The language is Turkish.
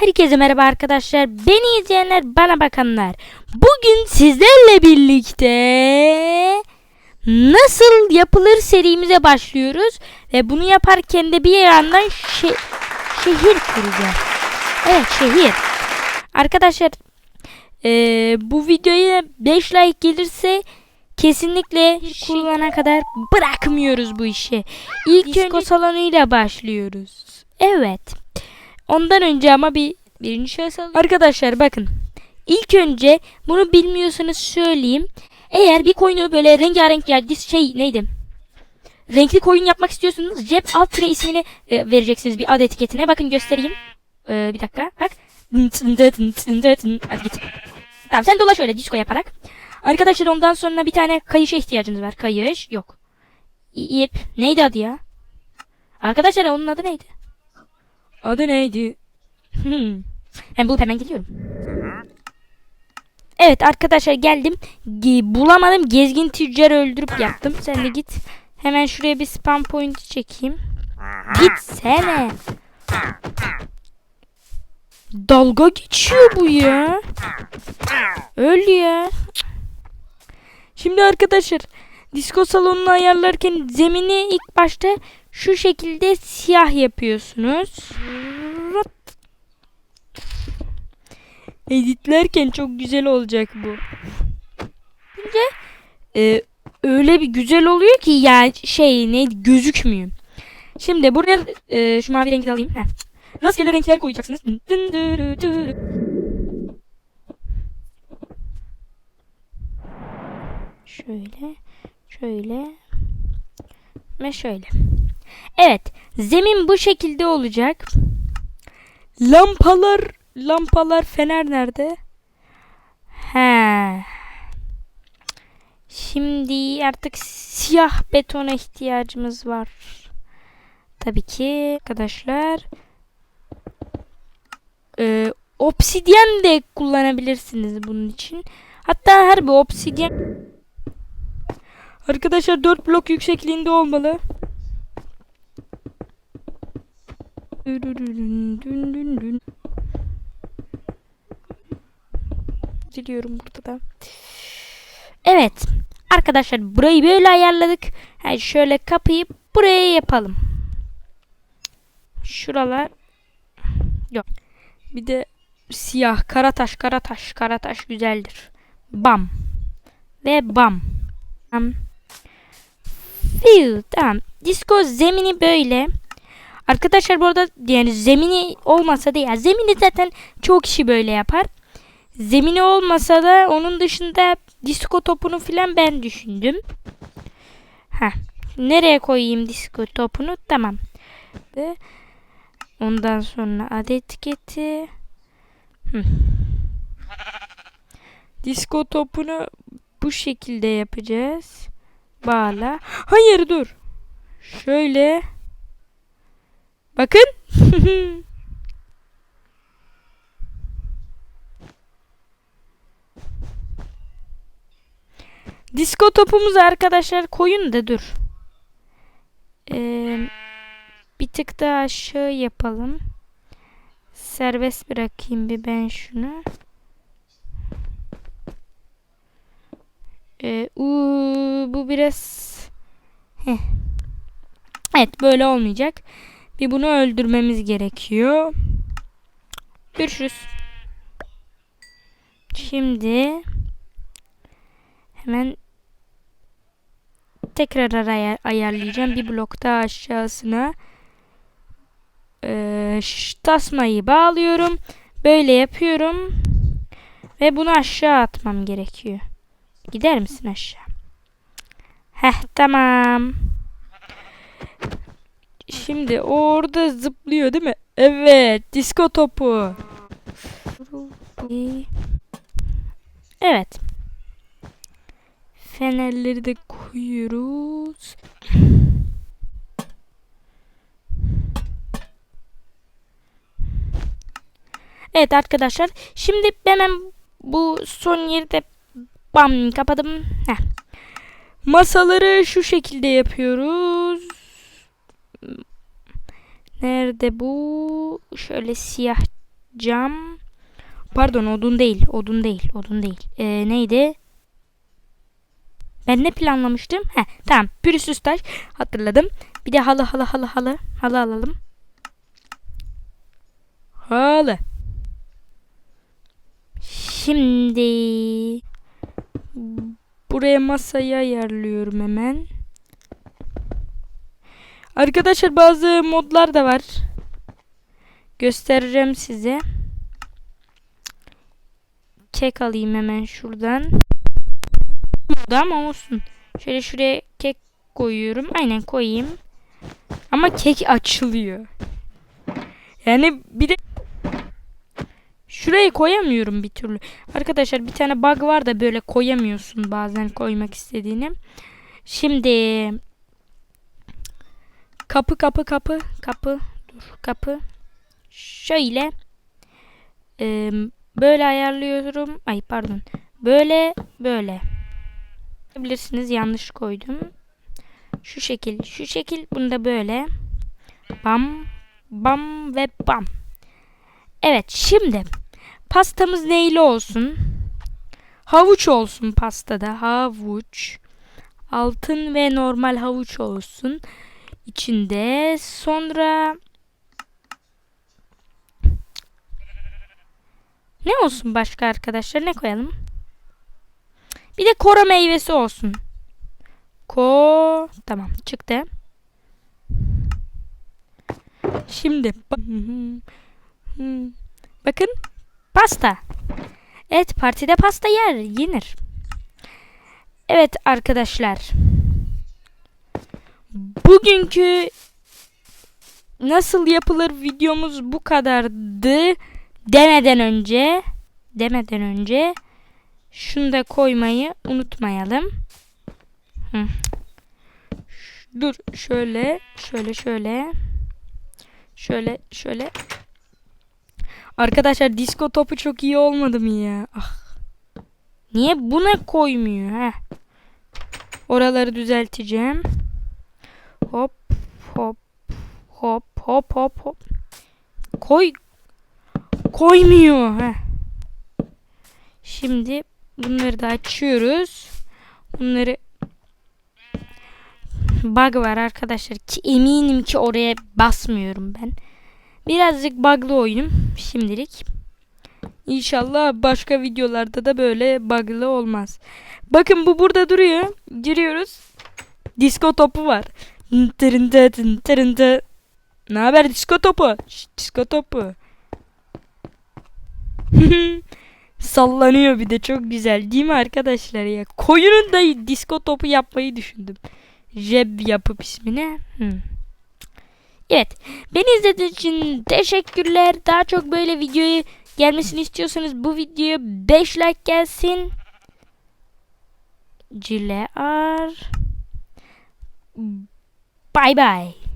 Herkese merhaba arkadaşlar. Beni izleyenler, bana bakanlar. Bugün sizlerle birlikte nasıl yapılır serimize başlıyoruz ve bunu yaparken de bir yandan şe- şehir kuracağız. Evet, şehir. Arkadaşlar, eee, bu videoya 5 like gelirse kesinlikle kurulana kadar bırakmıyoruz bu işi. İlk disco salonuyla başlıyoruz. Evet. Ondan önce ama bir birinci şahıs alayım. Arkadaşlar bakın. İlk önce bunu bilmiyorsanız söyleyeyim. Eğer bir koyunu böyle rengarenk ya şey neydi? Renkli koyun yapmak istiyorsanız cep alt tire ismini e, vereceksiniz bir ad etiketine. Bakın göstereyim. E, bir dakika. Bak. Hadi git. Tamam sen dolaş öyle disco yaparak. Arkadaşlar ondan sonra bir tane kayışa ihtiyacınız var. Kayış yok. İp. Neydi adı ya? Arkadaşlar onun adı neydi? Adı neydi? Hmm. Hem bulup hemen geliyorum. Evet arkadaşlar geldim. Ge- bulamadım. Gezgin tüccarı öldürüp yaptım. Sen de git. Hemen şuraya bir spam point çekeyim. Gitsene. Dalga geçiyor bu ya. Öl ya. Şimdi arkadaşlar disco salonunu ayarlarken zemini ilk başta şu şekilde siyah yapıyorsunuz. Editlerken çok güzel olacak bu. Bence e, öyle bir güzel oluyor ki ya şey ne gözükmüyor. Şimdi buraya e, şu mavi rengi alayım. Heh. Rastgele renkler koyacaksınız. Şöyle, şöyle ve şöyle. Evet, zemin bu şekilde olacak. Lampalar, lampalar fener nerede? He. Şimdi artık siyah betona ihtiyacımız var. Tabii ki arkadaşlar. Ee, obsidyen de kullanabilirsiniz bunun için. Hatta her bir obsidyen Arkadaşlar 4 blok yüksekliğinde olmalı. Diliyorum burada da. Evet. Arkadaşlar burayı böyle ayarladık. Yani şöyle kapıyı buraya yapalım. Şuralar yok. Bir de siyah karataş karataş karataş güzeldir. Bam. Ve bam. Bam. Fiu, tamam. Disco zemini böyle. Arkadaşlar bu arada yani zemini olmasa da ya zemini zaten çok kişi böyle yapar. Zemini olmasa da onun dışında disco topunu filan ben düşündüm. Ha. Nereye koyayım disco topunu? Tamam. Ve ondan sonra adet etiketi. Hı. Disco topunu bu şekilde yapacağız. Bağla. Hayır dur. Şöyle. Bakın. Disko topumuzu arkadaşlar koyun da dur. Ee, bir tık daha aşağı yapalım. Serbest bırakayım bir ben şunu. Ee, uu, bu biraz Heh. Evet böyle olmayacak. Bir bunu öldürmemiz gerekiyor. Görüşürüz. Şimdi hemen tekrar ayar ayarlayacağım. Bir blok daha aşağısına ee, tasmayı bağlıyorum. Böyle yapıyorum. Ve bunu aşağı atmam gerekiyor. Gider misin aşağı? Heh tamam. Şimdi orada zıplıyor değil mi? Evet. Disko topu. Evet. Fenerleri de koyuyoruz. Evet arkadaşlar. Şimdi hemen bu son yeri de bam kapadım. Heh. Masaları şu şekilde yapıyoruz. Nerede bu? Şöyle siyah cam. Pardon odun değil. Odun değil. Odun değil. Ee, neydi? Ben ne planlamıştım? He tamam. Pürüzsüz taş. Hatırladım. Bir de halı halı halı halı. Halı alalım. Halı. Şimdi buraya masayı ayarlıyorum hemen. Arkadaşlar bazı modlar da var. Göstereceğim size. Kek alayım hemen şuradan. Modu ama olsun. Şöyle şuraya kek koyuyorum. Aynen koyayım. Ama kek açılıyor. Yani bir de şuraya koyamıyorum bir türlü. Arkadaşlar bir tane bug var da böyle koyamıyorsun bazen koymak istediğini. Şimdi kapı kapı kapı kapı dur kapı şöyle e, böyle ayarlıyorum. Ay pardon. Böyle böyle. Bilirsiniz yanlış koydum. Şu şekil, şu şekil bunu da böyle. Bam bam ve bam. Evet şimdi pastamız neyli olsun? Havuç olsun pastada. Havuç. Altın ve normal havuç olsun. İçinde sonra ne olsun başka arkadaşlar ne koyalım? Bir de koro meyvesi olsun. Ko tamam çıktı. Şimdi ba- bakın pasta. Evet partide pasta yer yenir. Evet arkadaşlar. Bugünkü nasıl yapılır videomuz bu kadardı demeden önce demeden önce şunu da koymayı unutmayalım. Hı. Dur şöyle şöyle şöyle şöyle şöyle Arkadaşlar disko topu çok iyi olmadı mı ya? Ah. Niye buna koymuyor ha? Oraları düzelteceğim. Hop hop hop hop hop hop. Koy koymuyor ha. Şimdi bunları da açıyoruz. Bunları bug var arkadaşlar ki eminim ki oraya basmıyorum ben. Birazcık bug'lı oyunum şimdilik. İnşallah başka videolarda da böyle bug'lı olmaz. Bakın bu burada duruyor. Giriyoruz. Disko topu var. Tırındı tırındı. Ne haber disko topu? Şşt, disko topu. Sallanıyor bir de çok güzel değil mi arkadaşlar ya? Koyunun da disko topu yapmayı düşündüm. Jeb yapıp ismine. Hmm. Evet. Beni izlediğiniz için teşekkürler. Daha çok böyle videoyu gelmesini istiyorsanız bu videoya 5 like gelsin. Cilear. Bye bye.